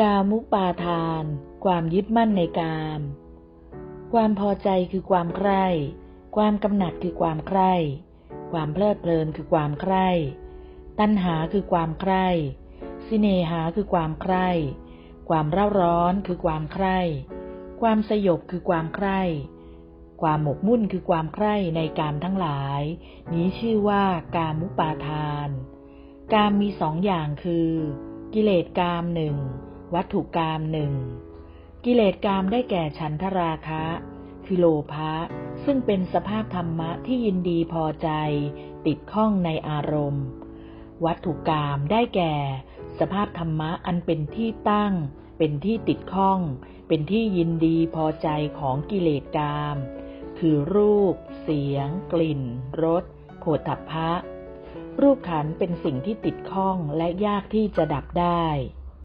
กามุปาทาน ความยึดมั่นในกาม ความพอใจคือความใคร่ ความกำหนัดคือความใคร่ ความเพลิดเพลินคือความใคร่ ตัณหาคือความใคร่สิเนหาคือความใคร่ ความเร่าร้อนคือความใคร่ ความสยบคือความใคร่ ความหมกมุ่นคือความใคร่ในกามทั้งหลาย นี้ชื่อว่ากามุปาทาน กามมีสองอย่างคือ กิเลสกามหนึ่ง วัตถุกามหนึ่งกิเลสกามได้แก่ฉันทราคะ คือโลภะซึ่งเป็นสภาพธรรมะที่ยินดีพอใจ ติดข้องในอารมณ์ วัตถุกามได้แก่ สภาพธรรมะอันเป็นที่ตั้ง เป็นที่ติดข้อง เป็นที่ยินดีพอใจของกิเลสกามคือรูป เสียง กลิ่น รสโผฏฐัพพะ รูปขันเป็นสิ่งที่ติดข้องและยากที่จะดับได้